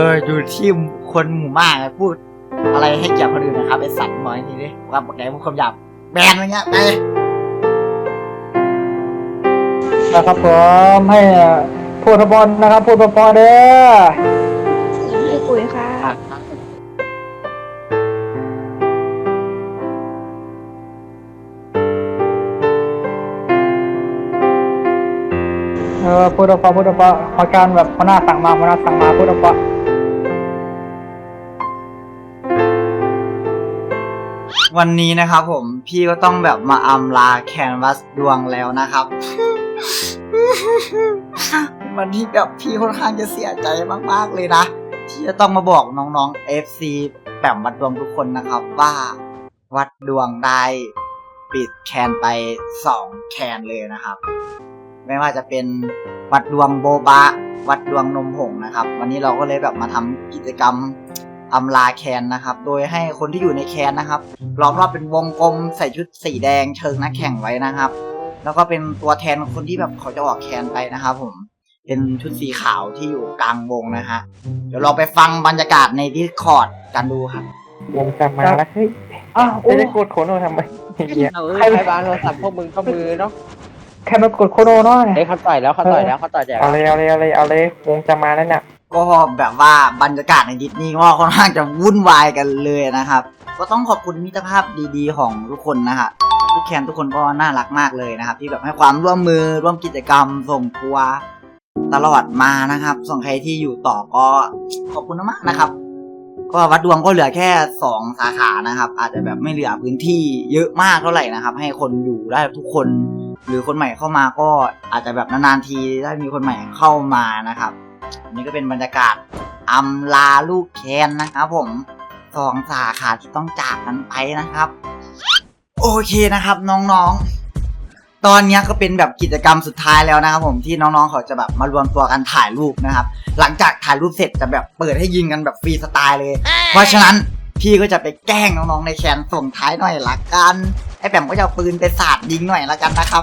ออยู่ที่คนหมู่มากพูด อะไรให้เกียรติคนอื่นนะครับไอสัตว์หมอยนี่ดิว่าปากแกพูดคำหยาบแบนอะไรเงี้ยไปนะครับผมให้พูดบอลนะครับพูดบอลเด้อพี่ปุ๋ยค่ะเออพูดบอพูดบอขอการแบบหัวหน้าสั่งมาหัวหน้าสั่งมาพูดบอ วันนี้นะครับผมพี่ก็ต้องแบบมาอำลาแคนวัสดวงแล้วนะครับ วันที่แบบพี่ค่อนข้างจะเสียใจมากๆเลยนะ ที่จะต้องมาบอกน้องๆ FC แปมวัดดวงทุกคนนะครับว่าวัดดวงได้ปิดแคนไปสองแคนเลยนะครับ ไม่ว่าจะเป็นวัดดวงโบบะ วัดดวงนมผงนะครับ วันนี้เราก็เลยแบบมาทำกิจกรรม อำลาแคนนะครับ โดยให้คนที่อยู่ในแคนนะครับล้อมรอบเป็นวงกลมใส่ชุดสีแดงเชิงนักแข่งไว้นะครับ แล้วก็เป็นตัวแทนคนที่แบบเขาจะออกแคนไปนะครับผมเป็นชุดสีขาวที่อยู่กลางวงนะฮะเดี๋ยวเราไปฟังบรรยากาศในดิสคอร์ดกันดูครับวงจะมาแล้วเฮ้ยอ้าวจะได้กดโคโนทำไมเฮียเอาเอ้ยใครวางโทรศัพท์พวกมึงก็มือเนาะแค่มากดโคโนหน่อยเฮ้ยเขาต่อยแล้วเขาต่อยแล้วเขาต่อยแจกเอาเลยเอาเลยเอาเลยเอาเลยวงจะมาแล้วน่ะ ก็แบบว่าบรรยากาศในดิสนีย์ก็ค่อนข้างจะวุ่นวายกันเลยนะครับ ก็ต้องขอบคุณมิตรภาพดีๆ ของทุกคนนะฮะทุกแคนทุกคนก็น่ารักมากเลยนะครับ ที่แบบให้ความร่วมมือร่วมกิจกรรมส่งทัวร์ตลอดมานะครับส่วนใครที่อยู่ต่อก็ขอบคุณมากนะครับ ก็วัดดวงก็เหลือแค่สองสาขานะครับ อาจจะแบบไม่เหลือพื้นที่เยอะมากเท่าไหร่นะครับ ให้คนอยู่ได้ทุกคน หรือคนใหม่เข้ามาก็อาจจะแบบนานๆทีได้มีคนใหม่เข้ามานะครับ นนี้ก็เป็นบรรยากาศอำลาลูกแคนนะครับผมสองสาขาที่ต้องจากกันไปนะครับ โอเคนะครับน้องๆ ตอนเนี้ยก็เป็นแบบกิจกรรมสุดท้ายแล้วนะครับ ผมที่น้องๆเขาจะแบบมารวมตัวกันถ่ายรูปนะครับ หลังจากถ่ายรูปเสร็จจะแบบเปิดให้ยิงกันแบบฟรีสไตล์เลย เพราะฉะนั้นพี่ก็จะไปแกล้งน้องๆในแคนส่งท้ายหน่อยละกันไอ้แปมก็จะเอาปืนไปสาดยิงหน่อยละกันนะครับ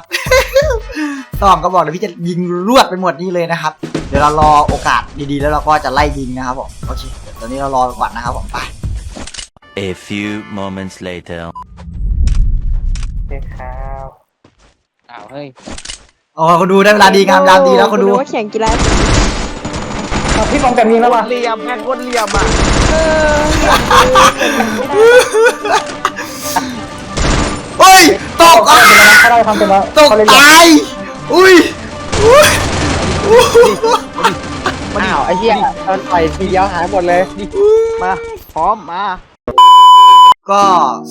ตองก็บอกเลยพี่จะยิงรวดไปหมดนี่เลยนะครับเดี๋ยวเรารอโอกาสดีๆ แล้วเราก็จะไล่ยิงนะครับผมโอเคเดี๋ยวตอนนี้เรารอก่อนนะครับผมไป A few moments later. เฮ้ยครับอ้าวเฮ้ยโอ้คนดูได้เวลาดีงามยามดีแล้วคนดูว่าแข่งกีฬาเอาพี่บอมแบบนี้แล้วว่ะเหลี่ยมแม่งคนเหลี่ยมอะเออเฮ้ยตกอะถ้าเราทำเป็นแล้วตกเขาเลยตายอุ้ย เหี้ยตอนต่อยทีเดียวหายหมดเลย มาพร้อมมา ก็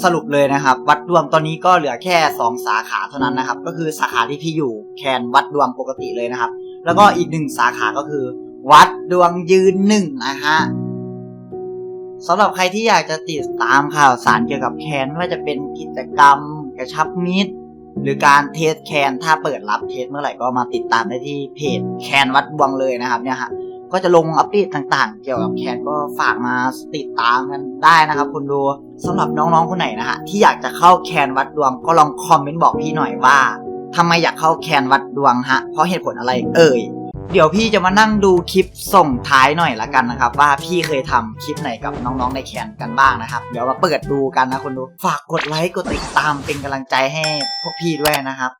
สรุปเลยนะครับ วัดดวงตอนนี้ก็เหลือแค่ 2 สาขาเท่านั้นนะครับ ก็คือสาขาที่พี่อยู่แคนวัดดวงปกติเลยนะครับ แล้วก็อีกหนึ่งสาขาก็คือ วัดดวงยืนหนึ่งนะฮะสำหรับใครที่อยากจะติดตามข่าวสารเกี่ยวกับแคนไม่ว่าจะเป็นกิจกรรมกระชับมิตร หรือการเทสแคนถ้าเปิดรับเทสเมื่อไหร่ก็มาติดตามได้ที่เพจแคนวัดดวงเลยนะครับเนี่ยฮะ ก็จะลงอัปเดตต่างๆ เกี่ยวกับแคนก็ฝากมาติดตามกันได้นะครับคุณดูสำหรับน้องๆคนไหนนะฮะที่อยากจะเข้าแคนวัดดวงก็ลองคอมเมนต์บอกพี่หน่อยว่าทำไมอยากเข้าแคนวัดดวงฮะ เพราะเหตุผลอะไรเอ่ย เดี๋ยวพี่จะมานั่งดูคลิปส่งท้ายหน่อยละกันนะครับ ว่าพี่เคยทำคลิปไหนกับน้องๆในแคนกันบ้างนะครับ เดี๋ยวมาเปิดดูกันนะคุณดู ฝากกดไลค์กดติดตามเป็นกำลังใจให้พวกพี่ด้วยนะครับ